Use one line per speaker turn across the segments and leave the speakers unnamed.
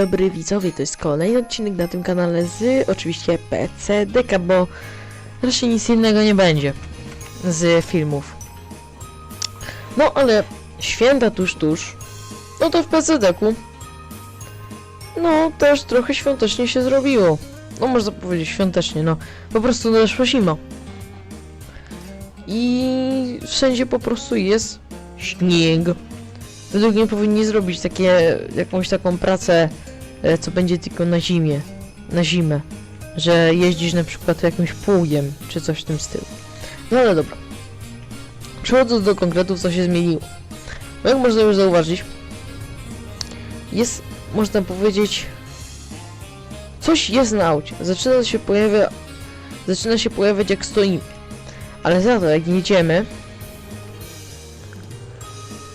Dobry widzowie, to jest kolejny odcinek na tym kanale z oczywiście PCDK, bo raczej nic innego nie będzie z filmów. No ale święta tuż tuż, no to w PCDK no też trochę świątecznie się zrobiło. No można powiedzieć świątecznie, no po prostu nadeszła zima. I wszędzie po prostu jest śnieg. Według mnie powinni zrobić takie, jakąś taką pracę, co będzie tylko na zimie, na zimę. Że jeździsz na przykład jakimś pługiem, czy coś w tym stylu. No ale dobra. Przechodząc do konkretów, co się zmieniło. No jak można już zauważyć, jest, można powiedzieć, coś jest na aucie. Zaczyna się pojawia, zaczyna się pojawiać jak stoimy. Ale za to jak jedziemy,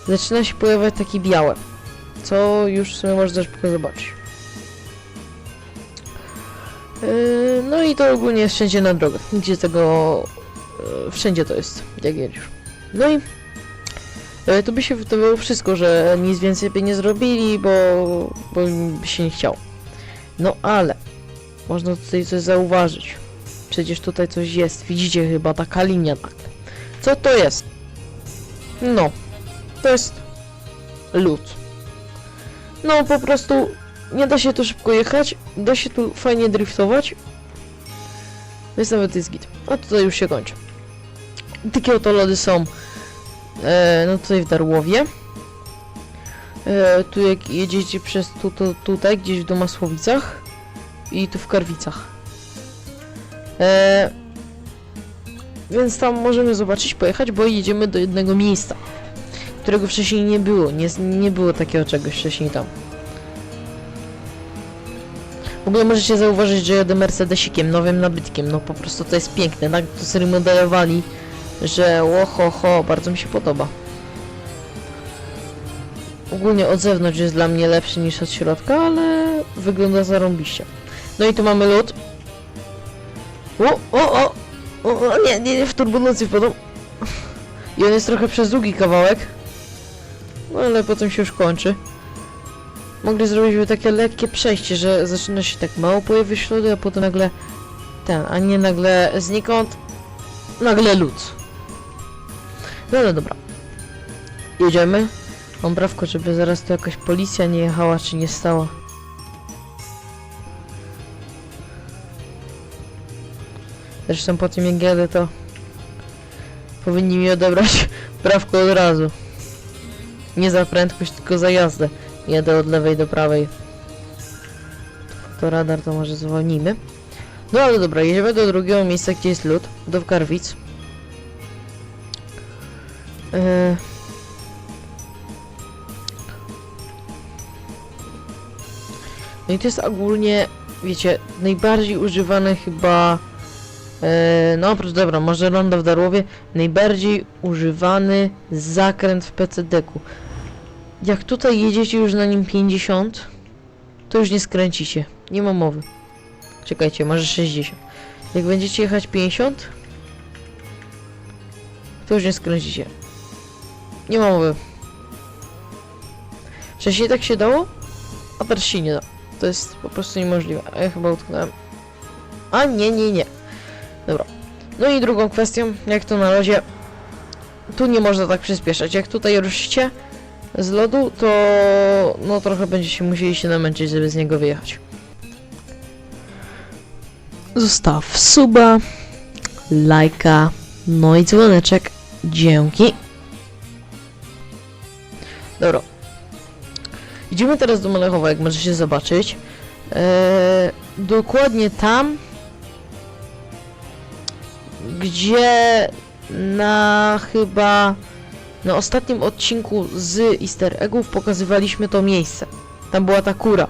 zaczyna się pojawiać takie białe, co już sobie można szybko zobaczyć. Yy, no i to ogólnie jest wszędzie na drogach, gdzie tego, yy, wszędzie to jest, jak jedziesz. No i yy, tu by się wydawało wszystko, że nic więcej by nie zrobili, bo, bo by się nie chciało. No ale, można tutaj coś zauważyć. Przecież tutaj coś jest, widzicie chyba taka linia tak. Co to jest? No, to jest lód. No po prostu nie da się tu szybko jechać, da się tu fajnie driftować. Więc nawet jest git. A tutaj już się kończy. Takie oto lody są e, no tutaj w Darłowie. E, tu jak jedziecie przez tu, tutaj, gdzieś w Domasłowicach i tu w Karwicach. E, więc tam możemy zobaczyć, pojechać, bo jedziemy do jednego miejsca którego wcześniej nie było. Nie, nie było takiego czegoś wcześniej tam. W ogóle możecie zauważyć, że jadę Mercedesikiem, nowym nabytkiem. No po prostu to jest piękne. Tak to sobie modelowali, że łoho ho, bardzo mi się podoba. Ogólnie od zewnątrz jest dla mnie lepszy niż od środka, ale wygląda zarąbiście. No i tu mamy lód. O, o, o! O, nie, nie, nie, w turbulencji wpadł. I on jest trochę przez długi kawałek. No ale potem się już kończy. Mogli zrobić by takie lekkie przejście, że zaczyna się tak mało pojawiać ślady, a potem nagle ten, a nie nagle znikąd nagle lód. No ale dobra. Jedziemy. Mam prawko, żeby zaraz tu jakaś policja nie jechała, czy nie stała. Zresztą po tym jak jadę, to powinni mi odebrać prawko od razu. Nie za prędkość, tylko za jazdę. Jadę od lewej do prawej. To radar to może zwolnimy. No ale dobra, jedziemy do drugiego miejsca, gdzie jest lód. Do Karwic. Yy... No i to jest ogólnie, wiecie, najbardziej używany chyba... Yy, no oprócz, dobra, może ronda w Darłowie, najbardziej używany zakręt w PCD-ku. Jak tutaj jedziecie już na nim 50, to już nie skręcicie. Nie ma mowy. Czekajcie, może 60. Jak będziecie jechać 50, to już nie skręcicie. Nie ma mowy. Wcześniej tak się dało, a teraz się nie da. To jest po prostu niemożliwe. A ja chyba utknąłem. A nie, nie, nie. Dobra. No i drugą kwestią, jak to na lodzie, tu nie można tak przyspieszać. Jak tutaj ruszycie, z lodu, to no trochę będziecie musieli się namęczyć, żeby z niego wyjechać. Zostaw suba, lajka, no i dzwoneczek. Dzięki. Dobra. Idziemy teraz do Malechowa, jak możecie zobaczyć. Eee, dokładnie tam, gdzie na chyba na ostatnim odcinku z Easter Eggów pokazywaliśmy to miejsce. Tam była ta kura.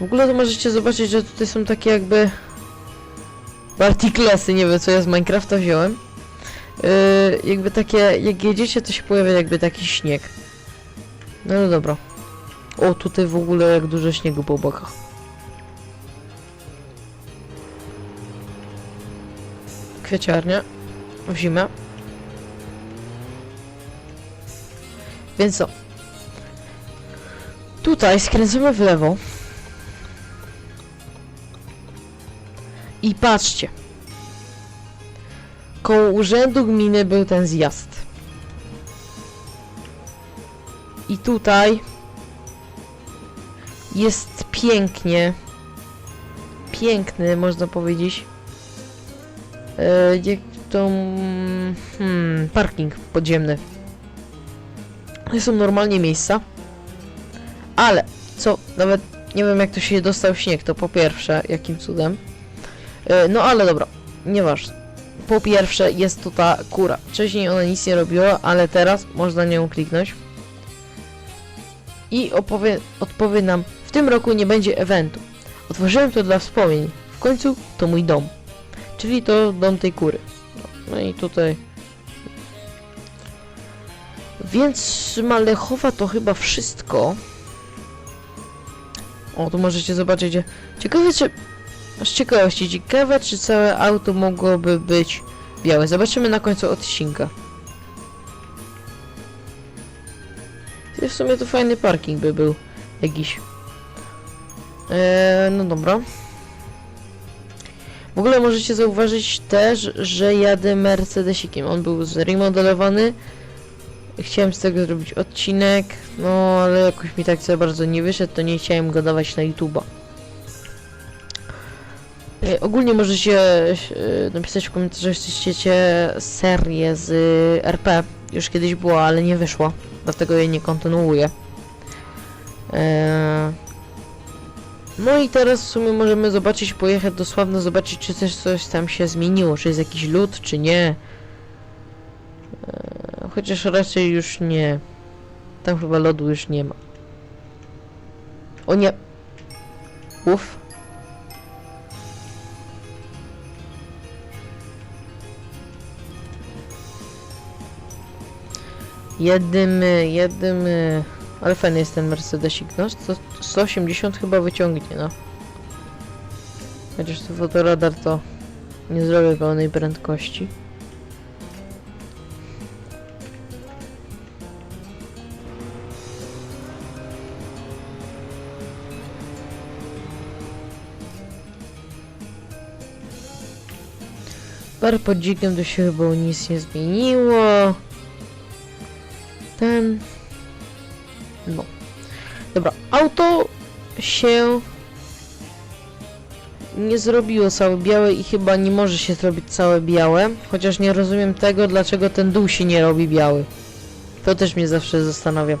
W ogóle to możecie zobaczyć, że tutaj są takie jakby partiklesy, nie wiem co ja z Minecrafta wziąłem. Yy, jakby takie, jak jedziecie to się pojawia jakby taki śnieg. No, no dobra. O, tutaj w ogóle jak dużo śniegu po bokach. Kwieciarnia. W zimę. Więc co? Tutaj skręcamy w lewo. I patrzcie. Koło urzędu gminy był ten zjazd. I tutaj jest pięknie. Piękny, można powiedzieć. E, jak to... mm, Hmm, parking podziemny. Są normalnie miejsca. Ale, co, nawet nie wiem jak to się dostał śnieg, to po pierwsze, jakim cudem. E, no ale dobra, nieważne. Po pierwsze jest tu ta kura. Wcześniej ona nic nie robiła, ale teraz można nią kliknąć. I opowie, odpowie nam, w tym roku nie będzie eventu. Otworzyłem to dla wspomnień. W końcu to mój dom. Czyli to dom tej kury. No, no i tutaj... Więc Malechowa to chyba wszystko. O, tu możecie zobaczyć. Ciekawe czy... Z ciekawości, ciekawe czy całe auto mogłoby być białe. Zobaczymy na końcu odcinka. I W sumie to fajny parking by był jakiś. Eee, no dobra. W ogóle możecie zauważyć też, że jadę Mercedesikiem. On był zremodelowany. Chciałem z tego zrobić odcinek, no ale jakoś mi tak za bardzo nie wyszedł, to nie chciałem go dawać na YouTube'a. E, Ogólnie możecie e, napisać w komentarzach, czy chcecie serię z e, RP. Już kiedyś była, ale nie wyszła, dlatego jej nie kontynuuję. No i teraz w sumie możemy zobaczyć, pojechać do Sławna, zobaczyć czy coś tam się zmieniło, czy jest jakiś lód, czy nie. Chociaż raczej już nie. Tam chyba lodu już nie ma. O nie. Uff. Jedymy, jedymy. Ale fajny jest ten Mercedesik, no. 100, 180 chyba wyciągnie, no. Chociaż to fotoradar to nie zrobię pełnej prędkości. Bar pod dzikiem to się chyba nic nie zmieniło. Ten. No. Dobra, auto się nie zrobiło całe białe i chyba nie może się zrobić całe białe. Chociaż nie rozumiem tego, dlaczego ten dół się nie robi biały. To też mnie zawsze zastanawia.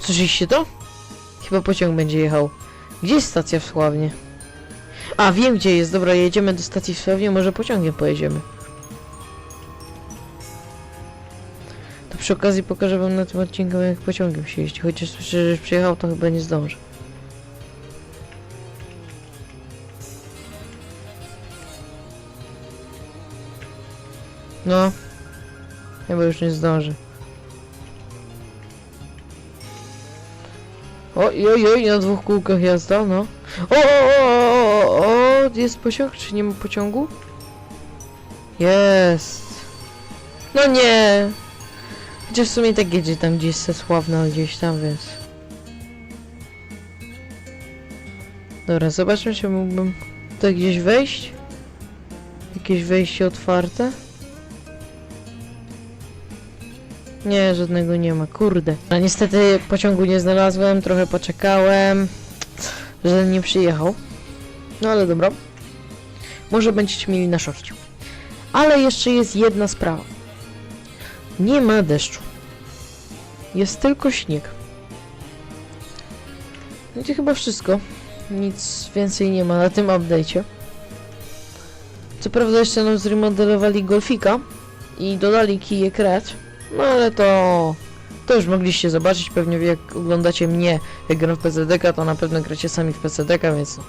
Słyszeliście to? Chyba pociąg będzie jechał. Gdzie jest stacja w Sławnie? A, wiem gdzie jest. Dobra, jedziemy do stacji w Sławnie, może pociągiem pojedziemy. To przy okazji pokażę wam na tym odcinku, jak pociągiem się jeździ. Chociaż słyszę, że przyjechał, to chyba nie zdążę. No. Chyba już nie zdążę. Oj, oj, oj, na dwóch kółkach jazda, no. O, o, o, o, o, jest pociąg, czy nie ma pociągu? Jest. No nie. Chociaż w sumie tak jedzie tam gdzieś se sławna, gdzieś tam, więc... Dobra, zobaczmy, czy mógłbym tutaj gdzieś wejść. Jakieś wejście otwarte. Nie, żadnego nie ma, kurde. A niestety pociągu nie znalazłem, trochę poczekałem, że nie przyjechał. No ale dobra. Może będziecie mieli na szorcie. Ale jeszcze jest jedna sprawa. Nie ma deszczu. Jest tylko śnieg. No to chyba wszystko. Nic więcej nie ma na tym update'cie. Co prawda jeszcze nam zremodelowali golfika i dodali kijek red. No ale to... To już mogliście zobaczyć, pewnie jak oglądacie mnie, jak gram w PCDK, to na pewno gracie sami w PCDK, więc... no.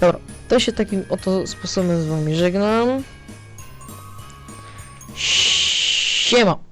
Dobra, to się takim oto sposobem z wami żegnam. Siema!